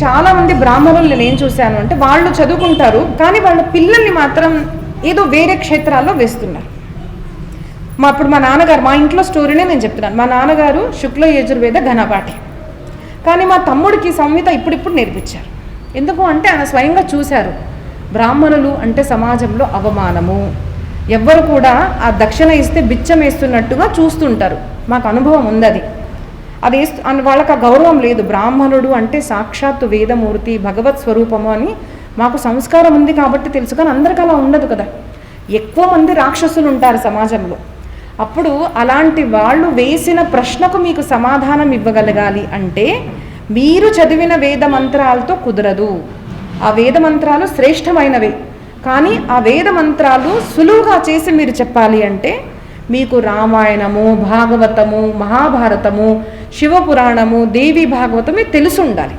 చాలా మంది బ్రాహ్మణులు నేను ఏం చూశాను అంటే వాళ్ళు చదువుకుంటారు కానీ వాళ్ళ పిల్లల్ని మాత్రం ఏదో వేరే క్షేత్రాల్లో వేస్తున్నారు. మా అప్పుడు మా నాన్నగారు మా ఇంట్లో స్టోరీనే నేను చెప్తున్నాను. మా నాన్నగారు శుక్ల యజుర్వేద ఘనపాఠి. కానీ మా తమ్ముడికి సంహిత ఇప్పుడిప్పుడు నేర్పించారు. ఎందుకు అంటే ఆయన స్వయంగా చూశారు బ్రాహ్మణులు అంటే సమాజంలో అవమానము. ఎవ్వరు కూడా ఆ దక్షిణ ఇస్తే బిచ్చం వేస్తున్నట్టుగా చూస్తుంటారు. మాకు అనుభవం ఉంది అది. అది అని వాళ్ళకి ఆ గౌరవం లేదు. బ్రాహ్మణుడు అంటే సాక్షాత్తు వేదమూర్తి భగవత్ స్వరూపము అని మాకు సంస్కారం ఉంది కాబట్టి తెలుసు. కానీ అందరికీ అలా ఉండదు కదా. ఎక్కువ మంది రాక్షసులు ఉంటారు సమాజంలో. అప్పుడు అలాంటి వాళ్ళు వేసిన ప్రశ్నకు మీకు సమాధానం ఇవ్వగలగాలి అంటే మీరు చదివిన వేద మంత్రాలతో కుదరదు. ఆ వేద మంత్రాలు శ్రేష్టమైనవే. కానీ ఆ వేద మంత్రాలు సులువుగా చేసి మీరు చెప్పాలి అంటే మీకు రామాయణము భాగవతము మహాభారతము శివపురాణము దేవి భాగవతమే ఇది తెలిసి ఉండాలి